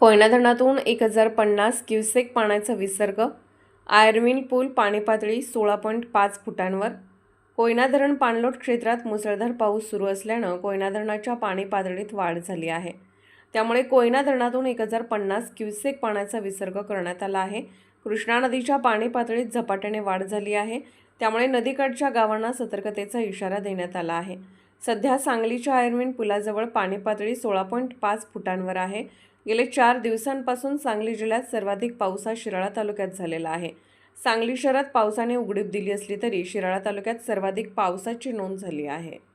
कोयना धरणातून एक हजार पन्नास क्युसेक पाण्याचा विसर्ग आयर्विन पूल पाणी पातळी सोळा पॉईंट पाच फुटांवर. कोयना धरण पाणलोट क्षेत्रात मुसळधार पाऊस सुरू असल्यानं कोयना धरणाच्या पाणी पातळीत वाढ झाली आहे. त्यामुळे कोयना धरणातून एक हजार पन्नास क्युसेक पाण्याचा विसर्ग करण्यात आला आहे. कृष्णा नदीच्या पाणी पातळीत झपाट्याने वाढ झाली आहे. त्यामुळे नदीकाठच्या गावांना सतर्कतेचा इशारा देण्यात आला आहे. सध्या सांगलीच्या आयर्विन पुलाजवळ पाणी पातळी सोळा पॉईंट पाच फुटांवर आहे. गेले चार दिवसांपासून सांगली जिल्ह्यात सर्वाधिक पाऊस हा शिराळा तालुक्यात झालेला आहे. सांगली शहरात पावसाने उघडीप दिली असली तरी शिराळा तालुक्यात सर्वाधिक पावसाची नोंद झाली आहे.